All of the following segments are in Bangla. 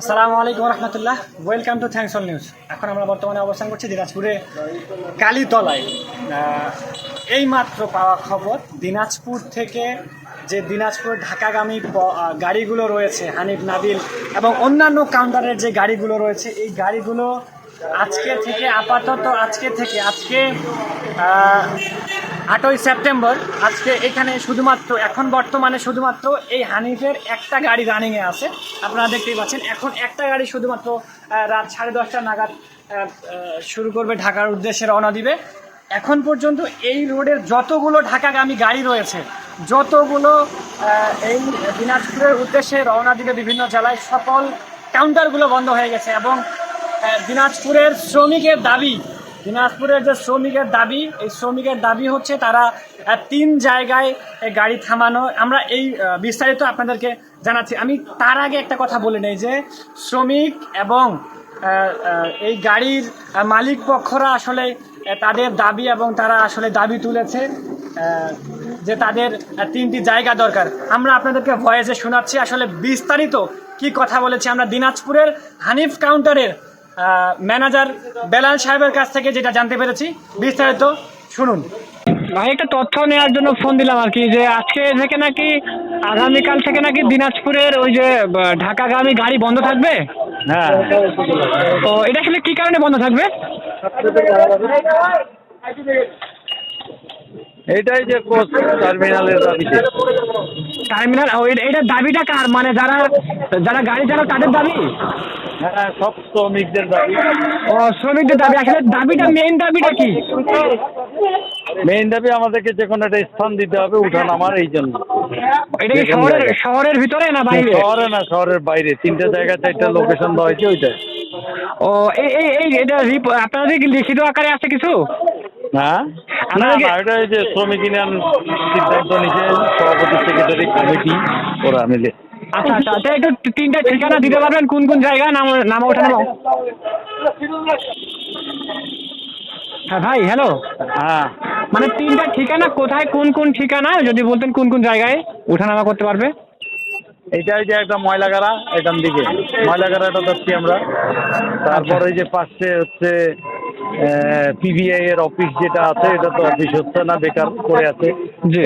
আসসালামু আলাইকুম রহমতুল্লাহ। Welcome to thanks all news এখন আমরা বর্তমানে অবস্থান করছি দিনাজপুরে কালীতলায়। এই মাত্র পাওয়া খবর, দিনাজপুর থেকে যে দিনাজপুর ঢাকাগামী গাড়িগুলো রয়েছে, হানিফ, নাবিল এবং অন্যান্য কাউন্টারের যে গাড়িগুলো রয়েছে, এই গাড়িগুলো আজকে থেকে, আপাতত আজকে থেকে, আজকে আটই সেপ্টেম্বর। আজকে এখানে শুধুমাত্র, এখন বর্তমানে শুধুমাত্র এই হানিফের একটা গাড়ি রানিংয়ে আছে। আপনারা দেখতেই পাচ্ছেন, এখন একটা গাড়ি শুধুমাত্র রাত সাড়ে দশটা নাগাদ শুরু করবে ঢাকার উদ্দেশ্যে রওনা দিবে। এখন পর্যন্ত এই রোডের যতগুলো ঢাকাগামী গাড়ি রয়েছে, যতগুলো এই দিনাজপুরের উদ্দেশ্যে রওনা দিবে বিভিন্ন জেলায়, সকল কাউন্টারগুলো বন্ধ হয়ে গেছে এবং দিনাজপুরের শ্রমিকের দাবি দিনাজপুরের যে শ্রমিকের দাবি, এই শ্রমিকের দাবি হচ্ছে তারা তিন জায়গায় গাড়ি থামানো। আমরা এই বিস্তারিত আপনাদেরকে জানাচ্ছি। আমি তার আগে একটা কথা বলে নেই যে, শ্রমিক এবং এই গাড়ির মালিক পক্ষরা আসলে তাদের দাবি এবং তারা আসলে দাবি তুলেছে যে তাদের তিনটি জায়গা দরকার। আমরা আপনাদেরকে ভয়েসে শোনাচ্ছি। আসলে বিস্তারিত কি কথা বলেছি আমরা দিনাজপুরের হানিফ কাউন্টারের ম্যানেজার বেলাল সাহেবের কাছ থেকে যেটা জানতে পেরেছি বিস্তারিত শুনুন। ভাই একটা তথ্য নেওয়ার জন্য ফোন দিলাম আর কি যে আজকে থেকে নাকি আগামীকাল থেকে নাকি দিনাজপুরের ওই যে ঢাকাগামী গাড়ি বন্ধ থাকবে? হ্যাঁ। তো এটা আসলে কি কারণে বন্ধ থাকবে? এইটাই যে কোচ টার্মিনালের দাবিতে টার্মিনাল এটা দাবিটা কার? মানে যারা যারা গাড়ি চালায় তাদের দাবি? হ্যাঁ সব শ্রমিকদের দাবি। ও শ্রমিকদের দাবি আসলে দাবিটা মেইন দাবিটা কি? মেইন দাবি আমাদেরকে যে কোনো একটা স্থান দিতে হবে উঠান আমার এই জন্য। এটা কি শহরের শহরের ভিতরে না বাইরে? শহরে না শহরের বাইরে। তিনটে জায়গা চারটা লোকেশন দেওয়া হয়েছে ওইটাই। ও এই এই এই এটা আপনাদের কি লিখিত আকারে আছে কিছু? হ্যাঁ? না না এটা ওই যে শ্রমিক ইউনিয়ন সিদ্ধান্ত নিচে সভাপতি সেক্রেটারি কমিটি ওরা মিলে। আচ্ছা আচ্ছা আচ্ছা একটু তিনটা ঠিকানা দিতে পারবেন কোন কোন জায়গায়? নাম নাম ওঠানো হ্যাঁ ভাই হ্যালো হ্যাঁ। মানে তিনটা ঠিকানা কোথায় কোন কোন ঠিকানা যদি বলতেন কোন কোন জায়গায় ওঠানামা করতে পারবে? এটা ওই যে একটা ময়লাগাড়া এখান দিকে। ময়লাগাড়াটা যাচ্ছি আমরা। তারপর ওই যে পাশে হচ্ছে পিবিআই এর অফিস যেটা আছে এটা তো অফিস হচ্ছে না বেকার করে আছে।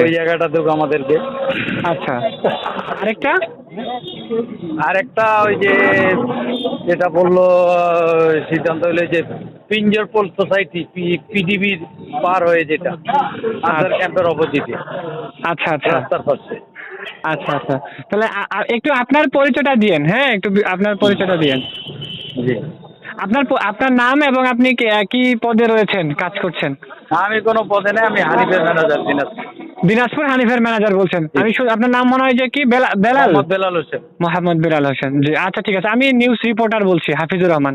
ওই জায়গাটা দেবো আমাদেরকে। আচ্ছা। আরেকটা? আর একটা ওই যে যেটা বলল সিদ্ধান্ত হলো যে পিঞ্জরপোল সোসাইটি পিডিবির পার হয়ে যেটা আধার ক্যাম্পের অপোজিটে আচ্ছা আচ্ছা। রাস্তার পাশে। আচ্ছা আচ্ছা। তাহলে একটু আপনার পরিচয়টা দিয়েন হ্যাঁ? একটু আপনার পরিচয়টা দিয়েন। জি। আপনার আপনার নাম এবং আপনি কি- কি পদে রয়েছেন কাজ করছেন? আমি কোনো পদে নেই আমি হানিফের ম্যানেজার দিনাজপুর। দিনাজপুর হানিফের ম্যানেজার বলছেন। আমি আপনার নাম মনে হয় যে কি? বেলাল? বেলাল হোসেন। মোহাম্মদ বেলাল হোসেন। জি আচ্ছা ঠিক আছে। আমি নিউজ রিপোর্টার বলছি হাফিজুর রহমান।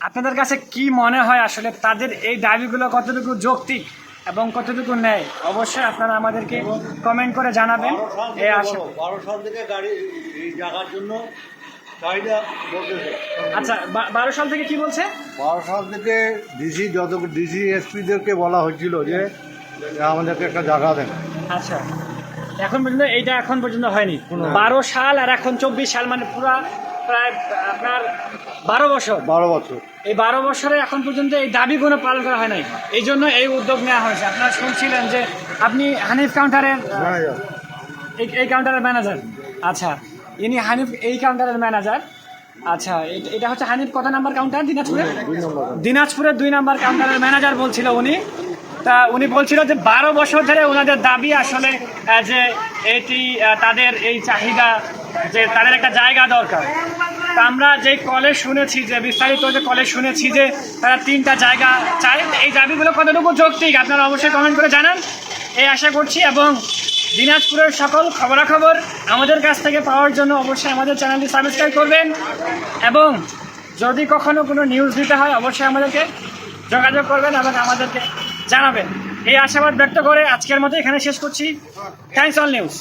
আপনাদের কাছে কি মনে হয় আসলে তাদের এই দাবিগুলো কতটুকু যৌক্তিক এবং কতটুকু নেয় অবশ্যই আপনারা আমাদেরকে কমেন্ট করে জানাবেন। এই আশা বারো সাল থেকে গাড়ি এই জায়গার জন্য আচ্ছা বারো সাল থেকে কি বলছে? বারো সাল থেকে ডিসি যত ডিসি এসপিদেরকে বলা হয়েছিল যে আমাদেরকে একটা জায়গা দেন। আচ্ছা। এখন পর্যন্ত এইটা এখন পর্যন্ত হয়নি। বারো সাল আর এখন চব্বিশ সাল মানে পুরা প্রায় আপনার বারো বছর। বারো বছর। এই বারো বছরে এখন পর্যন্ত এই দাবি কোনো পালন করা হয় নাই। এই জন্য এই উদ্যোগ নেওয়া হয়েছে। আপনারা শুনছিলেন যে আপনি হানিফ কাউন্টারের এই এই কাউন্টারের ম্যানেজার আচ্ছা ইনি হানিফ এই কাউন্টারের ম্যানেজার আচ্ছা এটা হচ্ছে হানিফ কত নাম্বার কাউন্টার দিনাজপুরে? দিনাজপুরের দুই নাম্বার কাউন্টারের ম্যানেজার বলছিল উনি। তা উনি বলছিল যে বারো বছর ধরে ওনাদের দাবি আসলে যে এটি তাদের এই চাহিদা, যে তাদের একটা জায়গা দরকার। তা আমরা যে কলে শুনেছি, যে বিস্তারিত যে কলে শুনেছি যে তারা তিনটা জায়গা চায় এই দাবিগুলো কতটুকু যৌক্তিক? আপনারা অবশ্যই কমেন্ট করে জানান। এই আশা করছি, এবং দিনাজপুরের সকল খবরাখবর আমাদের কাছ থেকে পাওয়ার জন্য অবশ্যই আমাদের চ্যানেলটি সাবস্ক্রাইব করবেন, এবং যদি কখনো কোনো নিউজ দিতে হয়, অবশ্যই আমাদেরকে যোগাযোগ করবেন এবং আমাদেরকে জানাবেন। এই আশাবাদ ব্যক্ত করে আজকের মতো এখানে শেষ করছি। Thanks all news